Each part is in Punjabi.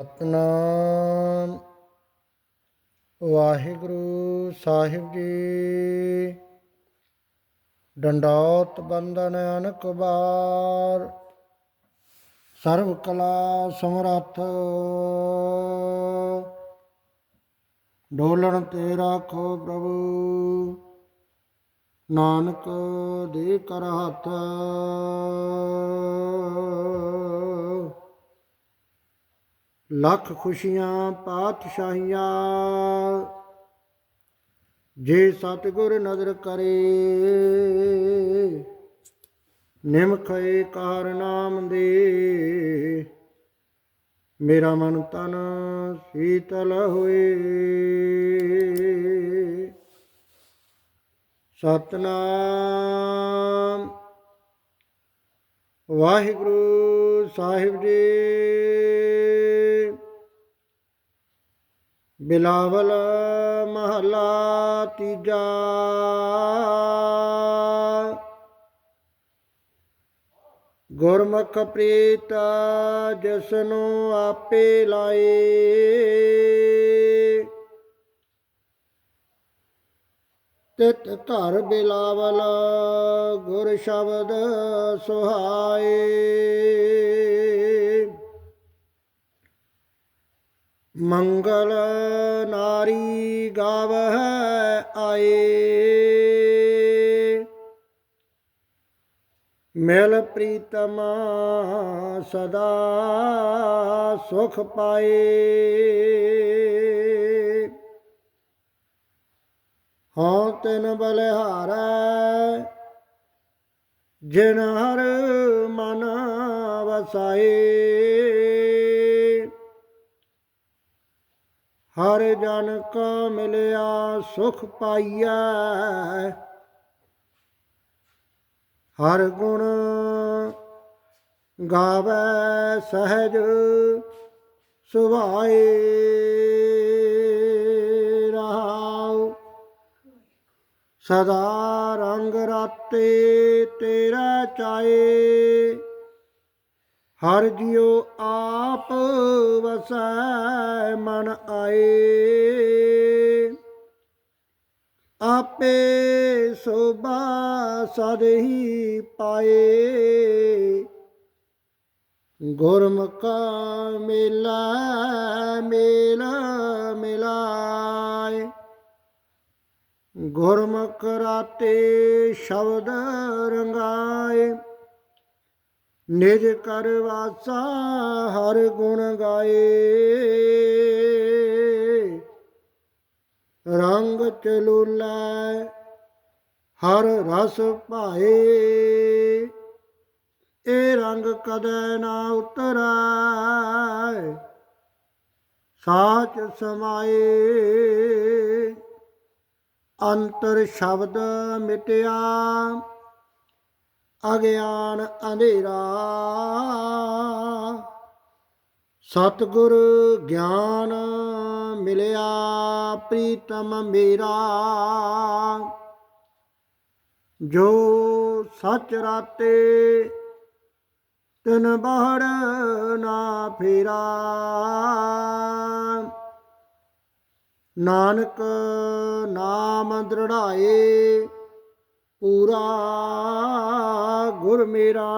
ਸਤਨਾਮ। ਵਾਹਿਗੁਰੂ ਸਾਹਿਬ ਜੀ। ਡੰਡੌਤ ਬੰਧਨ ਅਨਕ ਬਾਰ। ਸਰਵ ਕਲਾ ਸਮਰੱਥ। ਡੋਲਣ ਤੇ ਰਾਖੋ ਪ੍ਰਭੂ। ਨਾਨਕ ਦੇ ਕਰ ਹੱਥ। ਲੱਖ ਖੁਸ਼ੀਆਂ ਪਾਤਸ਼ਾਹੀਆਂ। ਜੇ ਸਤਿਗੁਰ ਨਜ਼ਰ ਕਰੇ, ਨਿਮਖੇ ਕਾਰ ਨਾਮ ਦੇ। ਮੇਰਾ ਮਨ ਤਨ ਸੀਤਲ ਹੋਏ। ਸਤਨਾਮ। ਵਾਹਿਗੁਰੂ ਸਾਹਿਬ ਜੀ। ਬਿਲਾਵਲ ਮਹਲਾ ਤੀਜਾ। ਗੁਰਮੁਖ ਪ੍ਰੀਤ ਜਿਸਨੂੰ ਆਪੇ ਲਾਏ। ਤਿਤ ਧਰ ਬਿਲਾਵਲ ਗੁਰ ਸ਼ਬਦ ਸੁਹਾਏ। ਮੰਗਲ ਨਾਰੀ ਗਾਵਹਿ ਆਏ। ਮਿਲ ਪ੍ਰੀਤਮਾ ਸਦਾ ਸੁਖ ਪਾਏ। ਹਾਂ ਤਿਨ ਬਲਿਹਾਰੈ, ਜਿਨ ਹਰ ਮਨ ਵਸਾਏ। ਹਰ ਜਨ ਕਾ ਮਿਲਿਆ ਸੁਖ ਪਾਈਐ, ਹਰ ਗੁਣ ਗਾਵੇ ਸਹਿਜ ਸੁਭਾਏ। ਸਦਾ ਰੰਗ ਰਾਤੇ ਤੇਰਾ ਚਾਏ। ਹਰ ਜਿਉ ਆਪ ਵਸੈ ਮਨ ਆਏ। ਆਪੇ ਸੋਭਾ ਸਦ ਪਾਏ। ਗੁਰਮੁਖਾ ਮੇਲਾ ਮੇਲਾ ਮਿਲਾਏ। ਗੁਰਮੁਖ ਰਾਤੇ ਸ਼ਬਦ ਰੰਗਾਏ, ਨਿਜ ਕਰ ਵਾਸਾ ਹਰ ਗੁਣ ਗਾਏ। ਰੰਗ ਚਲੂਲਾ, ਹਰ ਰਸ ਭਾਏ। ਇਹ ਰੰਗ ਕਦੇ ਨਾ ਉਤਰੈ, ਸਾਚ ਸਮਾਏ। ਅੰਤਰ ਸ਼ਬਦ ਮਿਟਿਆ, ਅਗਿਆਨ ਅੰਧੇਰਾ। ਸਤਿਗੁਰ ਗਿਆਨ ਮਿਲਿਆ, ਪ੍ਰੀਤਮ ਮੇਰਾ। ਜੋ ਸਚ ਰਾਤੇ ਤਨ ਬਾਹਰ ਨਾ ਫੇਰਾ। ਨਾਨਕ ਨਾਮ ਦ੍ਰਿੜਾਏ, ਪੂਰਾ ਗੁਰ ਮੇਰਾ।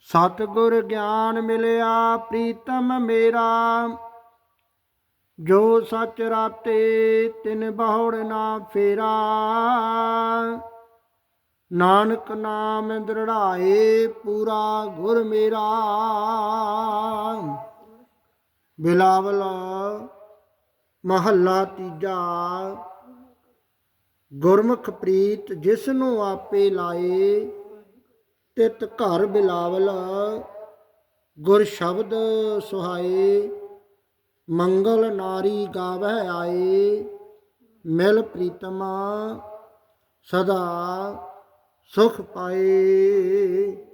ਸਤਿਗੁਰ ਗਿਆਨ ਮਿਲਿਆ, ਪ੍ਰੀਤਮ ਮੇਰਾ। ਜੋ ਸਚ ਰਾਤੇ ਤਿਨ ਬਹੁੜ ਨਾ ਫੇਰਾ। ਨਾਨਕ ਨਾਮ ਦ੍ਰਿੜਾਏ, ਪੂਰਾ ਗੁਰ ਮੇਰਾ। ਬਿਲਾਵਲ ਮਹੱਲਾ ਤੀਜਾ। ਗੁਰਮੁਖ ਪ੍ਰੀਤ ਜਿਸ ਨੂੰ ਆਪੇ ਲਾਏ, ਤਿਤ ਘਰ ਬਿਲਾਵਲ ਗੁਰ ਸ਼ਬਦ ਸੁਹਾਏ। ਮੰਗਲ ਨਾਰੀ ਗਾਵਹਿ ਆਏ, ਮਿਲ ਪ੍ਰੀਤਮਾ ਸਦਾ ਸੁਖ ਪਾਏ।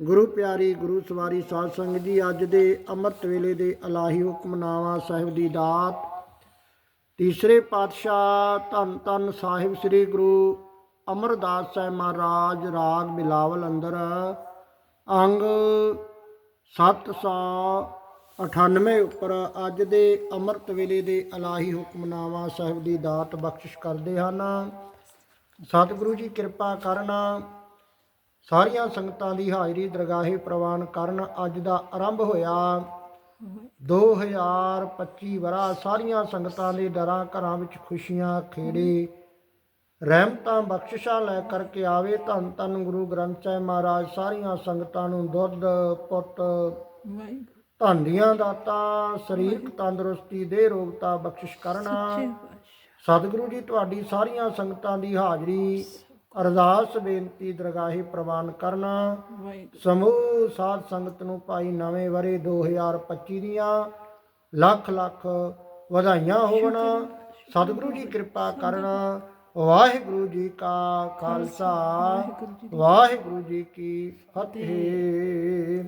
ਗੁਰੂ ਪਿਆਰੀ, ਗੁਰੂ ਸਵਾਰੀ ਸਾਧ ਸੰਗਤ ਜੀ, ਅੱਜ ਦੇ ਅੰਮ੍ਰਿਤ ਵੇਲੇ ਦੇ ਅਲਾਹੀ ਹੁਕਮਨਾਮਾ ਸਾਹਿਬ ਦੀ ਦਾਤ। ਤੀਸਰੇ ਪਾਤਸ਼ਾਹ ਧੰਨ ਧੰਨ ਸਾਹਿਬ ਸ੍ਰੀ ਗੁਰੂ ਅਮਰਦਾਸ ਸਾਹਿਬ ਮਹਾਰਾਜ, ਰਾਗ ਬਿਲਾਵਲ ਅੰਦਰ, ਅੰਗ 798 ਉੱਪਰ ਅੱਜ ਦੇ ਅੰਮ੍ਰਿਤ ਵੇਲੇ ਦੇ ਅਲਾਹੀ ਹੁਕਮਨਾਮਾ ਸਾਹਿਬ ਦੀ ਦਾਤ ਬਖਸ਼ਿਸ਼ ਕਰਦੇ ਹਨ। ਸਤਿਗੁਰੂ ਜੀ, ਕਿਰਪਾ ਕਰਨਾ ਸਾਰੀਆਂ ਸੰਗਤਾਂ ਦੀ ਹਾਜ਼ਰੀ ਦਰਗਾਹੇ ਪ੍ਰਵਾਨ ਕਰਨ ਅੱਜ ਦਾ ਆਰੰਭ ਹੋਇਆ। 2025 ਵਰਾ ਸਾਰੀਆਂ ਸੰਗਤਾਂ ਦੇ ਡਰਾਂ ਘਰਾਂ ਵਿੱਚ ਖੁਸ਼ੀਆਂ ਖੇੜੇ। ਰਹਿਮਤਾਂ ਬਖਸ਼ਿਸ਼ਾਂ ਲੈ ਕਰਕੇ ਆਵੇ ਧੰਨ ਧੰਨ ਗੁਰੂ ਗ੍ਰੰਥ ਸਾਹਿਬ ਮਹਾਰਾਜ ਸਾਰੀਆਂ ਸੰਗਤਾਂ ਨੂੰ ਦੁੱਧ ਪੁੱਤ ਧਨ ਦੀਆਂ ਦਾਤਾਂ ਸਰੀਰਕ ਤੰਦਰੁਸਤੀ ਦੇ ਰੋਗਤਾ ਬਖਸ਼ਿਸ਼ ਕਰਨਾ। ਸਤਿਗੁਰੂ ਜੀ ਤੁਹਾਡੀ ਸਾਰੀਆਂ ਸੰਗਤਾਂ ਦੀ ਹਾਜ਼ਰੀ ਅਰਦਾਸ ਬੇਨਤੀ ਦਰਗਾਹੇ ਪ੍ਰਵਾਨ ਕਰਨਾ। ਸਮੂਹ ਸਾਧ ਸੰਗਤ ਨੂੰ ਭਾਈ ਨਵੇਂ ਵਰੇ 2025 ਦੀਆਂ ਲੱਖ ਲੱਖ ਵਧਾਈਆਂ ਹੋਵਣ। ਸਤਿਗੁਰੂ ਜੀ ਕਿਰਪਾ ਕਰਨਾ। ਵਾਹਿਗੁਰੂ ਜੀ ਕਾ ਖਾਲਸਾ। ਵਾਹਿਗੁਰੂ ਜੀ ਕੀ ਫਤਿਹ।